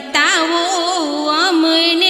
બતાવો અમને